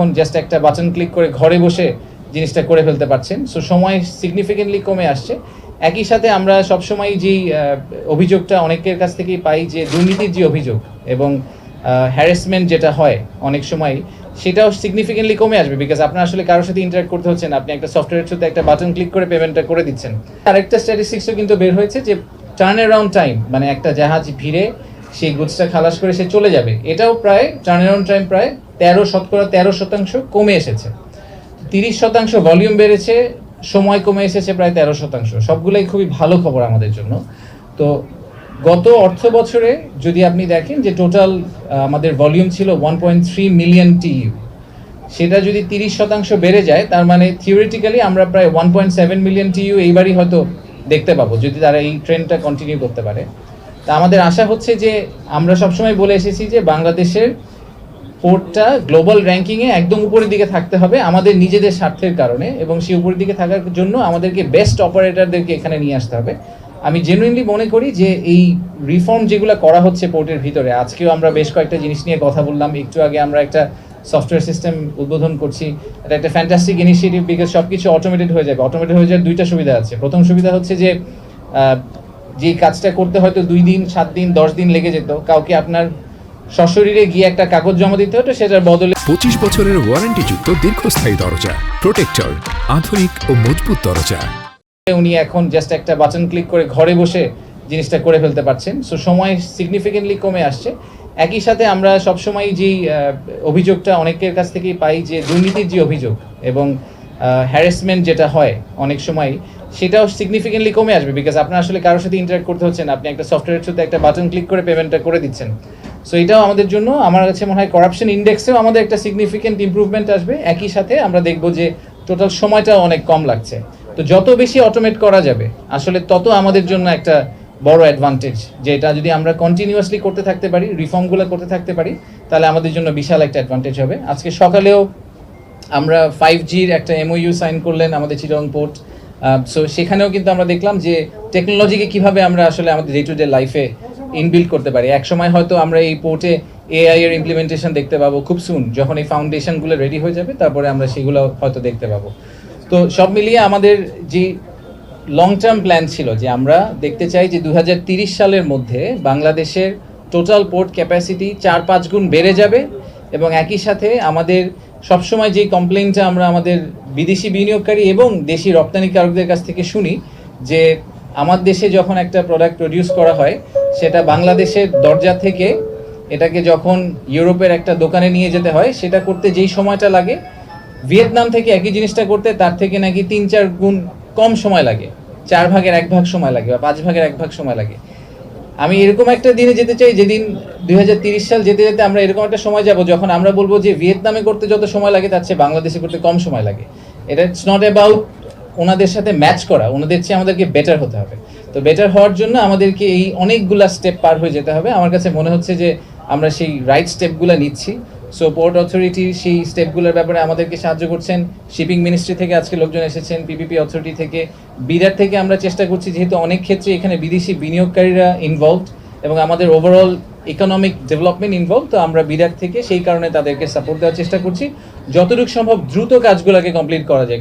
এখন জাস্ট একটা button click করে ঘরে বসে জিনিসটা করে ফেলতে পারছেন। সো সময় সিগনিফিকেন্টলি কমে আসছে। একই সাথে আমরা সবসময় যেই অভিযোগটা অনেকের কাছ থেকেই পাই যে দুর্নীতির যে অভিযোগ এবং হ্যারাসমেন্ট যেটা হয় অনেক সময়, সেটাও সিগনিফিকেন্টলি কমে আসবে বিকজ আপনার আসলে কারোর সাথে ইন্টারাক্ট করতে হচ্ছে না। আপনি একটা সফটওয়্যারের থ্রুতে একটা বাটন ক্লিক করে পেমেন্টটা করে দিচ্ছেন। আরেকটা স্ট্যাটিস্টিক্সও কিন্তু বের হয়েছে যে টার্ন অ্যারাউন্ড টাইম মানে একটা জাহাজ ভিড়ে সেই গুডসটা খালাস করে সে চলে যাবে। এটাও প্রায় টার্ন অ্যারাউন্ড টাইম প্রায় তেরো শতকরা তেরো শতাংশ কমে এসেছে। তিরিশ শতাংশ ভলিউম বেড়েছে, সময় কমে এসেছে প্রায় তেরো শতাংশ। সবগুলোই খুবই ভালো খবর আমাদের জন্য। তো গত অর্থ বছরে যদি আপনি দেখেন যে টোটাল আমাদের ভলিউম ছিল one point three million TEU. সেটা যদি তিরিশ শতাংশ বেড়ে যায়, তার মানে থিওরিটিক্যালি আমরা প্রায় one point seven million TEU এইবারই হয়তো দেখতে পাবো, যদি তারা এই ট্রেন্ডটা কন্টিনিউ করতে পারে। তা আমাদের আশা হচ্ছে যে আমরা সবসময় বলে এসেছি যে বাংলাদেশের পোর্টটা গ্লোবাল র্যাঙ্কিংয়ে একদম উপরের দিকে থাকতে হবে আমাদের নিজেদের স্বার্থের কারণে এবং সেই উপরের দিকে থাকার জন্য আমাদেরকে বেস্ট অপারেটরদেরকে এখানে নিয়ে আসতে হবে। আমি জেনুইনলি মনে করি যে এই রিফর্ম যেগুলো করা হচ্ছে পোর্টের ভিতরে, আজকেও আমরা বেশ কয়েকটা জিনিস নিয়ে কথা বললাম। একটু আগে আমরা একটা সফটওয়্যার সিস্টেম উদ্বোধন করছি, এটা একটা ফ্যান্টাস্টিক ইনিশিয়েটিভ বিকজ সব কিছু অটোমেটেড হয়ে যাবে। অটোমেটেড হয়ে যাওয়ার দুইটা সুবিধা আছে। প্রথম সুবিধা হচ্ছে যে যে কাজটা করতে হয়তো দুই দিন, সাত দিন, দশ দিন লেগে যেত, কাউকে আপনার সশরীরে গিয়ে একটা কাগজ জমা দিতে হতো সেটার বদলে পঁচিশ বছরের ওয়ারেন্টিযুক্ত দীর্ঘস্থায়ী দরজা প্রোটেক্টর আধুনিক ও মজবুত দরজা। উনি এখন জাস্ট একটা বাটন ক্লিক করে ঘরে বসে জিনিসটা করে ফেলতে পারছেন। সো সময় সিগনিফিকেন্টলি কমে আসছে। একই সাথে আমরা সবসময় যেই অভিযোগটা অনেকের কাছ থেকেই পাই যে দুর্নীতির যে অভিযোগ এবং হ্যারাসমেন্ট যেটা হয় অনেক সময় সেটাও সিগনিফিকেন্টলি কমে আসবে বিকজ আপনার আসলে কারোর সাথে ইন্টারাক্ট করতে হচ্ছে না। আপনি একটা সফটওয়্যারের থ্রুতে একটা বাটন ক্লিক করে পেমেন্টটা করে দিচ্ছেন। সো এটাও আমাদের জন্য, আমার কাছে মনে হয় করাপশন ইন্ডেক্সেও আমাদের একটা সিগনিফিকেন্ট ইমপ্রুভমেন্ট আসবে। একই সাথে আমরা দেখব যে টোটাল সময়টা অনেক কম লাগছে। তো যত বেশি অটোমেট করা যাবে, আসলে তত আমাদের জন্য একটা বড় অ্যাডভান্টেজ যে এটা যদি আমরা কন্টিনিউয়াসলি করতে থাকতে পারি রিফর্মগুলো করতে থাকতে পারি, তাহলে আমাদের জন্য বিশাল একটা অ্যাডভান্টেজ হবে। আজকে সকালেও আমরা ফাইভ জির একটা এমওইউ সাইন করলেন আমাদের চিরং পোর্ট। সো সেখানেও কিন্তু আমরা দেখলাম যে টেকনোলজিকে কীভাবে আমরা আসলে আমাদের ডে টু ডে লাইফে ইনবিল্ড করতে পারি। এক সময় হয়তো আমরা এই পোর্টে এআই এর ইমপ্লিমেন্টেশন দেখতে পাবো খুব সুন যখন এই ফাউন্ডেশনগুলো রেডি হয়ে যাবে, তারপরে আমরা সেগুলো হয়তো দেখতে পাবো। তো সব মিলিয়ে আমাদের যে লং টার্ম প্ল্যান ছিল, যে আমরা দেখতে চাই যে দু সালের মধ্যে বাংলাদেশের টোটাল পোর্ট ক্যাপাসিটি চার পাঁচ গুণ বেড়ে যাবে এবং একই সাথে আমাদের সবসময় যেই কমপ্লেনটা আমরা আমাদের বিদেশি বিনিয়োগকারী এবং দেশি রপ্তানিকারকদের কাছ থেকে শুনি, যে আমার দেশে যখন একটা প্রোডাক্ট প্রডিউস করা হয় সেটা বাংলাদেশের দরজা থেকে এটাকে যখন ইউরোপের একটা দোকানে নিয়ে যেতে হয়, সেটা করতে যেই সময়টা লাগে, ভিয়েতনাম থেকে একই জিনিসটা করতে তার থেকে নাকি তিন চার গুণ কম সময় লাগে। চার ভাগের এক ভাগ সময় লাগে বা পাঁচ ভাগের এক ভাগ সময় লাগে। আমি এরকম একটা দিনে যেতে চাই, যেদিন দুই সাল যেতে যেতে আমরা এরকম একটা সময় যাব, যখন আমরা বলব যে ভিয়েতনামে করতে যত সময় লাগে, তার চেয়ে বাংলাদেশে করতে কম সময় লাগে। এটা ইটস নট অ্যাবাউট ওনাদের সাথে ম্যাচ করা, ওনাদের চেয়ে আমাদেরকে বেটার হতে হবে। তো বেটার হওয়ার জন্য আমাদেরকে এই অনেকগুলা স্টেপ পার হয়ে যেতে হবে। আমার কাছে মনে হচ্ছে যে আমরা সেই রাইট স্টেপগুলো নিচ্ছি। সো পোর্ট অথরিটি সেই স্টেপগুলোর ব্যাপারে আমাদেরকে সাহায্য করছেন। শিপিং মিনিস্ট্রি থেকে আজকে লোকজন এসেছেন পিপিপি অথরিটি থেকে। বিরাট থেকে আমরা চেষ্টা করছি, যেহেতু অনেক ক্ষেত্রে এখানে বিদেশি বিনিয়োগকারীরা ইনভলভড এবং আমাদের ওভারঅল ইকোনমিক ডেভেলপমেন্ট ইনভলভ তো আমরা বিরাট থেকে সেই কারণে তাদেরকে সাপোর্ট দেওয়ার চেষ্টা করছি। যতটুকু সম্ভব দ্রুত কাজগুলোকে কমপ্লিট করা যায়।